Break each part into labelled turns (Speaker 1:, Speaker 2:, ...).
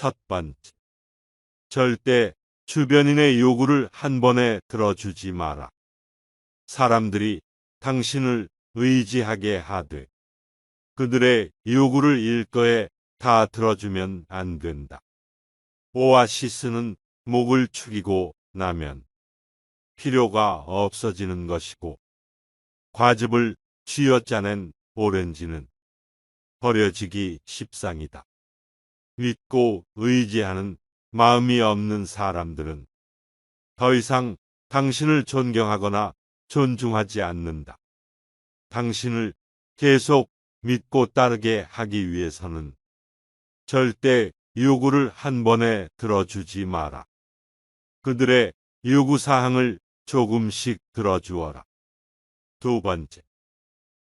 Speaker 1: 첫 번째. 절대 주변인의 요구를 한 번에 들어주지 마라. 사람들이 당신을 의지하게 하되 그들의 요구를 일거에 다 들어주면 안 된다. 오아시스는 목을 축이고 나면 필요가 없어지는 것이고 과즙을 쥐어짜낸 오렌지는 버려지기 십상이다. 믿고 의지하는 마음이 없는 사람들은 더 이상 당신을 존경하거나 존중하지 않는다. 당신을 계속 믿고 따르게 하기 위해서는 절대 요구를 한 번에 들어주지 마라. 그들의 요구 사항을 조금씩 들어주어라. 두 번째.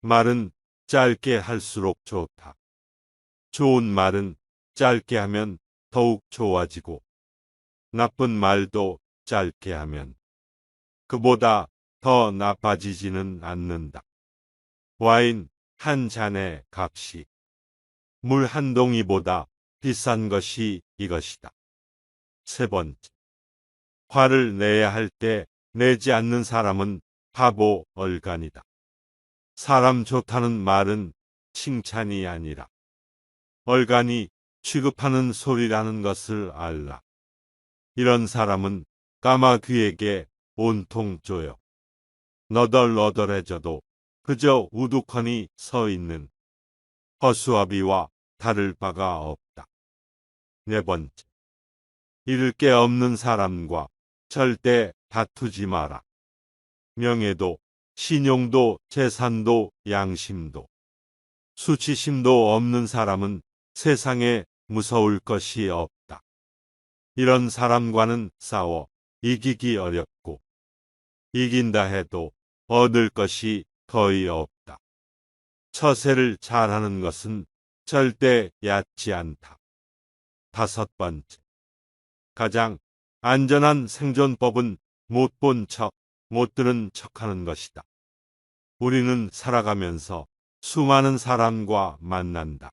Speaker 1: 말은 짧게 할수록 좋다. 좋은 말은 짧게 하면 더욱 좋아지고 나쁜 말도 짧게 하면 그보다 더 나빠지지는 않는다. 와인 한 잔의 값이 물 한 동이보다 비싼 것이 이것이다. 세 번째. 화를 내야 할 때 내지 않는 사람은 바보 얼간이다. 사람 좋다는 말은 칭찬이 아니라 얼간이 취급하는 소리라는 것을 알라. 이런 사람은 까마귀에게 온통 쪼여 너덜너덜해져도 그저 우두커니 서 있는 허수아비와 다를 바가 없다. 네 번째. 잃을 게 없는 사람과 절대 다투지 마라. 명예도, 신용도, 재산도, 양심도, 수치심도 없는 사람은 세상에 무서울 것이 없다. 이런 사람과는 싸워 이기기 어렵고, 이긴다 해도 얻을 것이 거의 없다. 처세를 잘하는 것은 절대 얕지 않다. 다섯 번째. 가장 안전한 생존법은 못 본 척, 못 들은 척 하는 것이다. 우리는 살아가면서 수많은 사람과 만난다.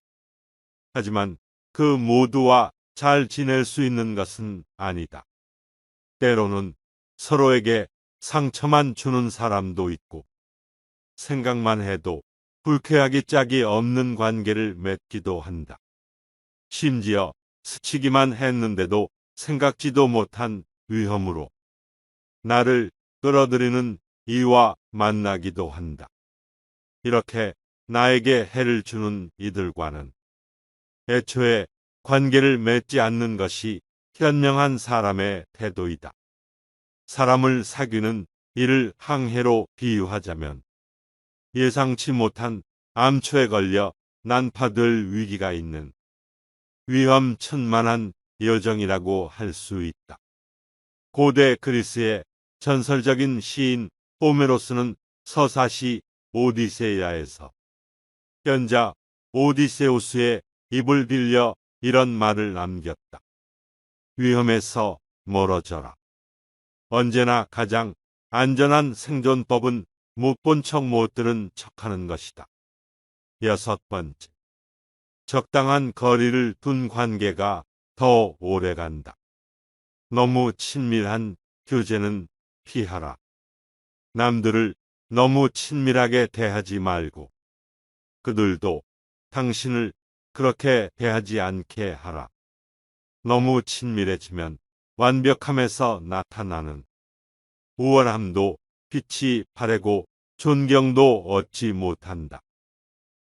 Speaker 1: 하지만 그 모두와 잘 지낼 수 있는 것은 아니다. 때로는 서로에게 상처만 주는 사람도 있고, 생각만 해도 불쾌하기 짝이 없는 관계를 맺기도 한다. 심지어 스치기만 했는데도 생각지도 못한 위험으로 나를 끌어들이는 이와 만나기도 한다. 이렇게 나에게 해를 주는 이들과는 애초에 관계를 맺지 않는 것이 현명한 사람의 태도이다. 사람을 사귀는 이를 항해로 비유하자면 예상치 못한 암초에 걸려 난파될 위기가 있는 위험천만한 여정이라고 할 수 있다. 고대 그리스의 전설적인 시인 호메로스는 서사시 오디세이아에서 현자 오디세우스의 입을 빌려 이런 말을 남겼다. 위험에서 멀어져라. 언제나 가장 안전한 생존법은 못 본 척 못 들은 척하는 것이다. 여섯 번째. 적당한 거리를 둔 관계가 더 오래 간다. 너무 친밀한 교제는 피하라. 남들을 너무 친밀하게 대하지 말고 그들도 당신을 그렇게 대하지 않게 하라. 너무 친밀해지면 완벽함에서 나타나는 우월함도 빛이 바래고 존경도 얻지 못한다.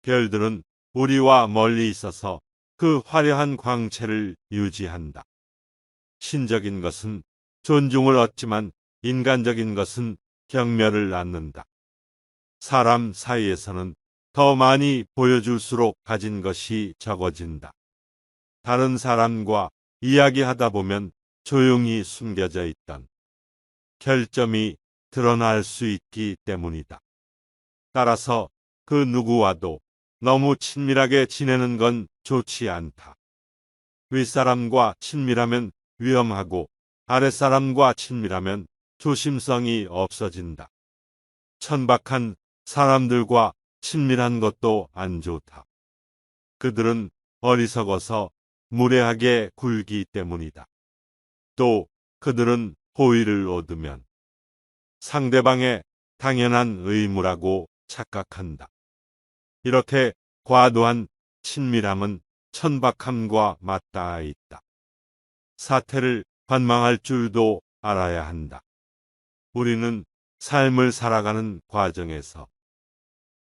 Speaker 1: 별들은 우리와 멀리 있어서 그 화려한 광채를 유지한다. 신적인 것은 존중을 얻지만 인간적인 것은 경멸을 낳는다. 사람 사이에서는 더 많이 보여줄수록 가진 것이 적어진다. 다른 사람과 이야기하다 보면 조용히 숨겨져 있던 결점이 드러날 수 있기 때문이다. 따라서 그 누구와도 너무 친밀하게 지내는 건 좋지 않다. 윗사람과 친밀하면 위험하고 아랫사람과 친밀하면 조심성이 없어진다. 천박한 사람들과 친밀한 것도 안 좋다. 그들은 어리석어서 무례하게 굴기 때문이다. 또 그들은 호의를 얻으면 상대방의 당연한 의무라고 착각한다. 이렇게 과도한 친밀함은 천박함과 맞닿아 있다. 사태를 관망할 줄도 알아야 한다. 우리는 삶을 살아가는 과정에서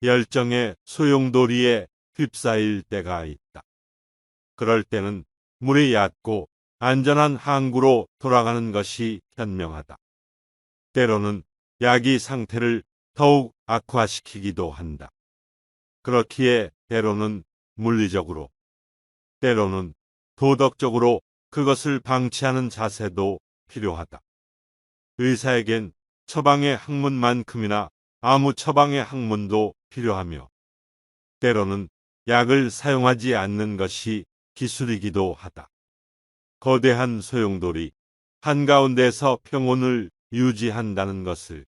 Speaker 1: 열정의 소용돌이에 휩싸일 때가 있다. 그럴 때는 물이 얕고 안전한 항구로 돌아가는 것이 현명하다. 때로는 약이 상태를 더욱 악화시키기도 한다. 그렇기에 때로는 물리적으로, 때로는 도덕적으로 그것을 방치하는 자세도 필요하다. 의사에겐 처방의 학문만큼이나 아무 처방의 학문도 필요하며, 때로는 약을 사용하지 않는 것이 기술이기도 하다. 거대한 소용돌이 한가운데서 평온을 유지한다는 것을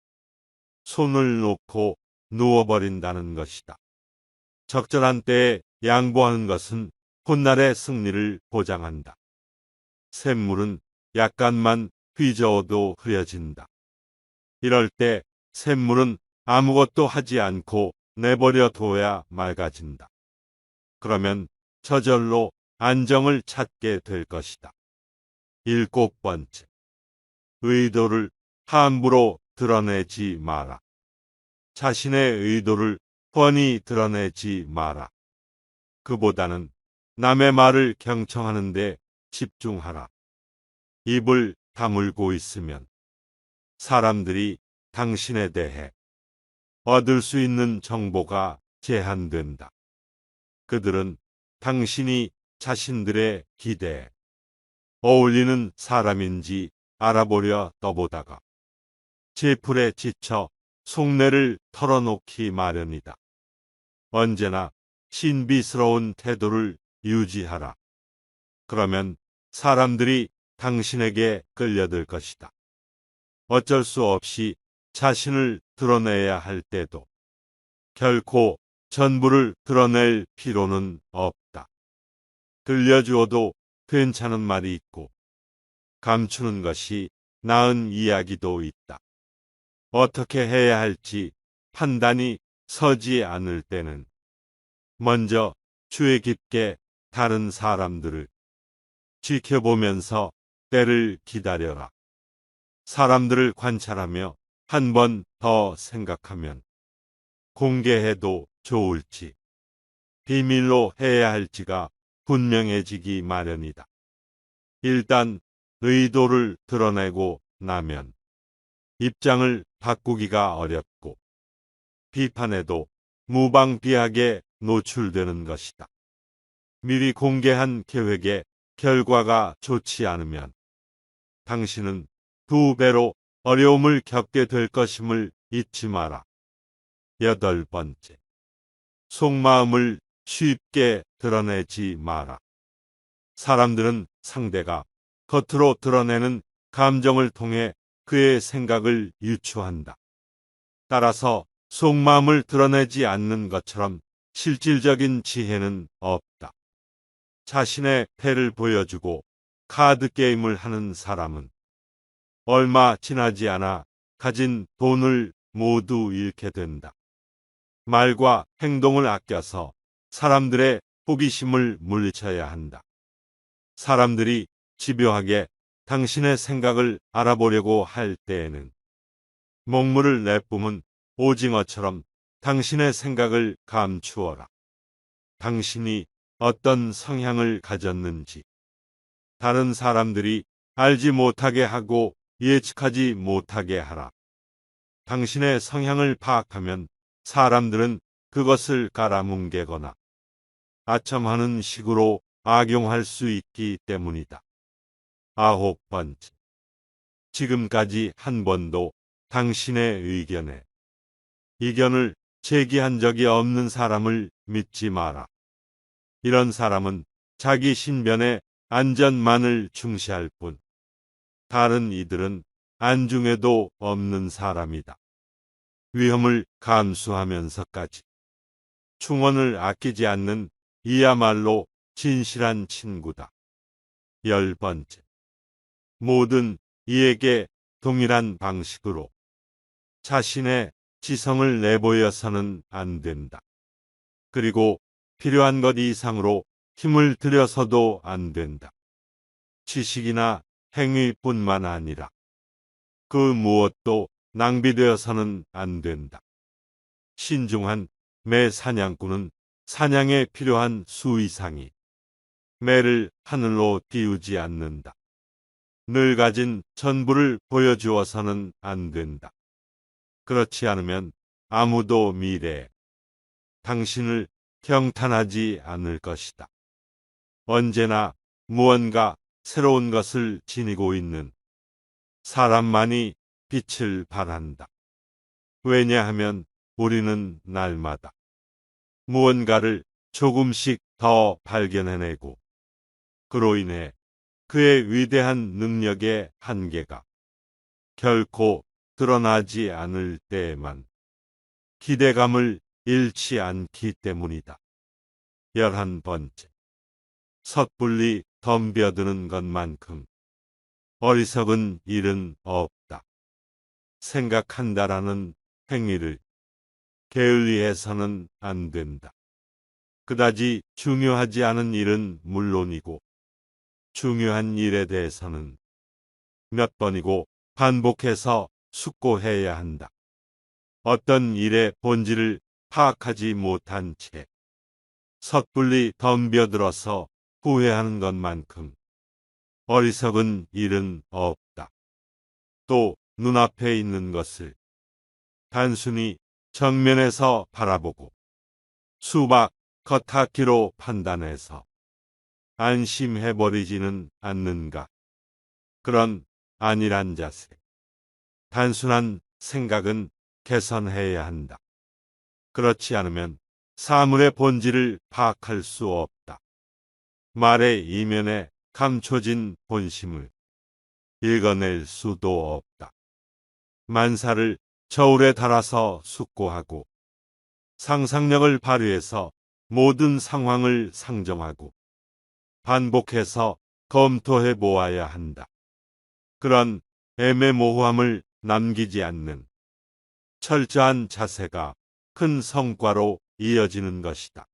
Speaker 1: 손을 놓고 누워버린다는 것이다. 적절한 때에 양보하는 것은 훗날의 승리를 보장한다. 샘물은 약간만 휘저어도 흐려진다. 이럴 때 샘물은 아무것도 하지 않고 내버려 둬야 맑아진다. 그러면 저절로 안정을 찾게 될 것이다. 일곱 번째. 의도를 함부로 드러내지 마라. 자신의 의도를 뻔히 드러내지 마라. 그보다는 남의 말을 경청하는데 집중하라. 입을 다물고 있으면 사람들이 당신에 대해 얻을 수 있는 정보가 제한된다. 그들은 당신이 자신들의 기대에 어울리는 사람인지 알아보려 떠보다가 제풀에 지쳐 속내를 털어놓기 마련이다. 언제나 신비스러운 태도를 유지하라. 그러면 사람들이 당신에게 끌려들 것이다. 어쩔 수 없이 자신을 드러내야 할 때도 결코 전부를 드러낼 필요는 없다. 들려주어도 괜찮은 말이 있고 감추는 것이 나은 이야기도 있다. 어떻게 해야 할지 판단이 서지 않을 때는 먼저 주의 깊게 다른 사람들을 지켜보면서 때를 기다려라. 사람들을 관찰하며 한 번 더 생각하면 공개해도 좋을지 비밀로 해야 할지가 분명해지기 마련이다. 일단 의도를 드러내고 나면 입장을 바꾸기가 어렵고 비판에도 무방비하게 노출되는 것이다. 미리 공개한 계획의 결과가 좋지 않으면 당신은 두 배로 어려움을 겪게 될 것임을 잊지 마라. 여덟 번째. 속마음을 쉽게 드러내지 마라. 사람들은 상대가 겉으로 드러내는 감정을 통해 그의 생각을 유추한다. 따라서 속마음을 드러내지 않는 것처럼 실질적인 지혜는 없다. 자신의 패를 보여주고 카드 게임을 하는 사람은 얼마 지나지 않아 가진 돈을 모두 잃게 된다. 말과 행동을 아껴서 사람들의 호기심을 물리쳐야 한다. 사람들이 집요하게 당신의 생각을 알아보려고 할 때에는 먹물을 내뿜은 오징어처럼 당신의 생각을 감추어라. 당신이 어떤 성향을 가졌는지 다른 사람들이 알지 못하게 하고 예측하지 못하게 하라. 당신의 성향을 파악하면 사람들은 그것을 깔아뭉개거나 아첨하는 식으로 악용할 수 있기 때문이다. 아홉 번째. 지금까지 한 번도 당신의 의견에 이견을 제기한 적이 없는 사람을 믿지 마라. 이런 사람은 자기 신변의 안전만을 중시할 뿐 다른 이들은 안중에도 없는 사람이다. 위험을 감수하면서까지 충원을 아끼지 않는 이야말로 진실한 친구다. 열 번째. 모든 이에게 동일한 방식으로 자신의 지성을 내보여서는 안 된다. 그리고 필요한 것 이상으로 힘을 들여서도 안 된다. 지식이나 행위뿐만 아니라 그 무엇도 낭비되어서는 안 된다. 신중한 매 사냥꾼은 사냥에 필요한 수 이상이 매를 하늘로 띄우지 않는다. 늘 가진 전부를 보여주어서는 안 된다. 그렇지 않으면 아무도 미래에 당신을 경탄하지 않을 것이다. 언제나 무언가 새로운 것을 지니고 있는 사람만이 빛을 발한다. 왜냐하면 우리는 날마다 무언가를 조금씩 더 발견해내고 그로 인해 그의 위대한 능력의 한계가 결코 드러나지 않을 때에만 기대감을 잃지 않기 때문이다. 열한 번째. 섣불리 덤벼드는 것만큼 어리석은 일은 없다. 생각한다라는 행위를 게을리해서는 안 된다. 그다지 중요하지 않은 일은 물론이고 중요한 일에 대해서는 몇 번이고 반복해서 숙고해야 한다. 어떤 일의 본질을 파악하지 못한 채 섣불리 덤벼들어서 후회하는 것만큼 어리석은 일은 없다. 또 눈앞에 있는 것을 단순히 정면에서 바라보고 수박 겉핥기로 판단해서 안심해버리지는 않는가. 그런 안일한 자세. 단순한 생각은 개선해야 한다. 그렇지 않으면 사물의 본질을 파악할 수 없다. 말의 이면에 감춰진 본심을 읽어낼 수도 없다. 만사를 저울에 달아서 숙고하고 상상력을 발휘해서 모든 상황을 상정하고 반복해서 검토해 보아야 한다. 그런 애매모호함을 남기지 않는 철저한 자세가 큰 성과로 이어지는 것이다.